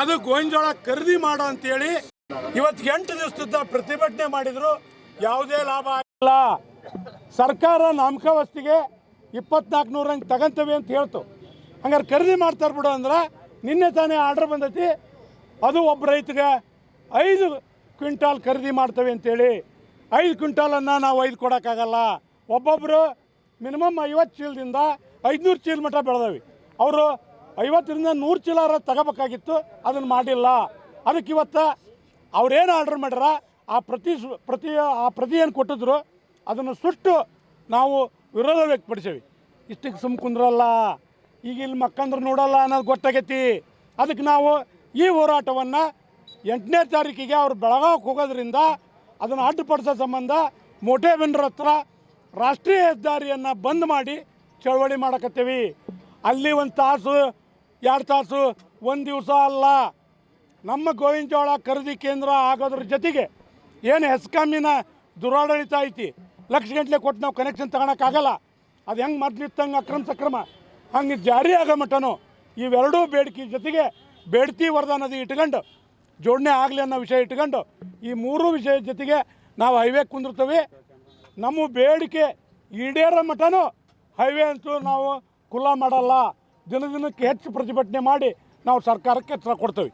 ಅದು ಗೋವಿಂಜೋಳ ಖರೀದಿ ಮಾಡು ಅಂತೇಳಿ ಇವತ್ತು ಎಂಟು ದಿವಸದ ಪ್ರತಿಭಟನೆ ಮಾಡಿದ್ರು. ಯಾವುದೇ ಲಾಭ ಆಗಿಲ್ಲ. ಸರ್ಕಾರ ನಾಮಕಾವಸ್ತಿಗೆ ಇಪ್ಪತ್ನಾಲ್ಕು ನೂರ ಹಂಗೆ ತಗೊಂತೇವೆ ಅಂತ ಹೇಳ್ತು. ಹಂಗಾರೆ ಖರೀದಿ ಮಾಡ್ತಾರೆ ಬಿಡು ಅಂದ್ರೆ ನಿನ್ನೆ ತಾನೇ ಆರ್ಡರ್ ಬಂದೈತಿ. ಅದು ಒಬ್ಬ ರೈತಗೆ ಐದು ಕ್ವಿಂಟಾಲ್ ಖರೀದಿ ಮಾಡ್ತೇವೆ ಅಂತೇಳಿ. ಐದು ಕ್ವಿಂಟಾಲನ್ನು ನಾವು ಐದು ಕೊಡೋಕ್ಕಾಗಲ್ಲ. ಒಬ್ಬೊಬ್ಬರು ಮಿನಿಮಮ್ ಐವತ್ತು ಚೀಲದಿಂದ ಐದುನೂರು ಚೀಲ ಮಟ್ಟ ಬೆಳೆದವಿ. ಅವರು ಐವತ್ತರಿಂದ ನೂರು ಚೀಲಾರ ತಗೋಬೇಕಾಗಿತ್ತು, ಅದನ್ನು ಮಾಡಿಲ್ಲ. ಅದಕ್ಕೆ ಇವತ್ತು ಅವ್ರೇನು ಆರ್ಡರ್ ಮಾಡ್ಯಾರ, ಆ ಪ್ರತಿ ಪ್ರತಿ, ಆ ಪ್ರತಿ ಏನು ಕೊಟ್ಟಿದ್ರು, ಅದನ್ನು ಸುಟ್ಟು ನಾವು ವಿರೋಧ ವ್ಯಕ್ತಪಡಿಸೇವಿ. ಇಷ್ಟಕ್ಕೆ ಸುಮ್ ಕುಂದ್ರಲ್ಲ, ಈಗ ಇಲ್ಲಿ ಮಕ್ಕಂದ್ರೆ ನೋಡಲ್ಲ ಅನ್ನೋದು ಗೊತ್ತಾಗೈತಿ. ಅದಕ್ಕೆ ನಾವು ಈ ಹೋರಾಟವನ್ನು ಎಂಟನೇ ತಾರೀಕಿಗೆ ಅವ್ರು ಬೆಳಗಾವಿಗೆ ಹೋಗೋದ್ರಿಂದ ಅದನ್ನು ಅಡ್ಡುಪಡಿಸೋ ಸಂಬಂಧ ಮೋಟೇಬೆನ್ರ ಹತ್ರ ರಾಷ್ಟ್ರೀಯ ಹೆದ್ದಾರಿಯನ್ನು ಬಂದ್ ಮಾಡಿ ಚಳವಳಿ ಮಾಡಕತ್ತೀವಿ. ಅಲ್ಲಿ ಒಂದು ತಾಸು, ಎರಡು ತಾಸು, ಒಂದು ದಿವಸ ಅಲ್ಲ. ನಮ್ಮ ಗೋವಿನ ಖರೀದಿ ಕೇಂದ್ರ ಆಗೋದ್ರ ಜೊತೆಗೆ ಏನು ಹೆಸ್ಕಾಮಿನ ದುರಾಡಳಿತ ಐತಿ. ಲಕ್ಷ ಗಂಟ್ಲೆ ಕೊಟ್ಟು ನಾವು ಕನೆಕ್ಷನ್ ತಗೊಳಕ್ಕಾಗಲ್ಲ. ಅದು ಹೆಂಗೆ ಮೊದ್ಲಿತ್ತಂಗೆ ಅಕ್ರಮ ಸಕ್ರಮ. ಹಂಗೆ ಜಾರಿ ಆಗೋ ಮಟ್ಟನು ಇವೆರಡೂ ಬೇಡಿಕೆ ಜೊತೆಗೆ ಬೇಡ್ತಿ ವರದಾನದ ಇಟ್ಕೊಂಡು ಜೋಡಣೆ ಆಗಲಿ ಅನ್ನೋ ವಿಷಯ ಇಟ್ಕೊಂಡು ಈ ಮೂರು ವಿಷಯ ಜೊತೆಗೆ ನಾವು ಹೈವೇ ಕುಂದಿರ್ತೀವಿ. ನಮ್ಮ ಬೇಡಿಕೆ ಈಡೇರೋ ಮಟ್ಟನೂ ಹೈವೇ ಅಂತೂ ನಾವು ಖುಲ್ಲಾ ಮಾಡಲ್ಲ ದಿನ ದಿನಕ್ಕೆ ಹೆಚ್ಚು ಪ್ರತಿಭಟನೆ ಮಾಡಿ ನಾವು ಸರ್ಕಾರಕ್ಕೆ ಎಚ್ಚರ ಕೊಡ್ತೇವೆ.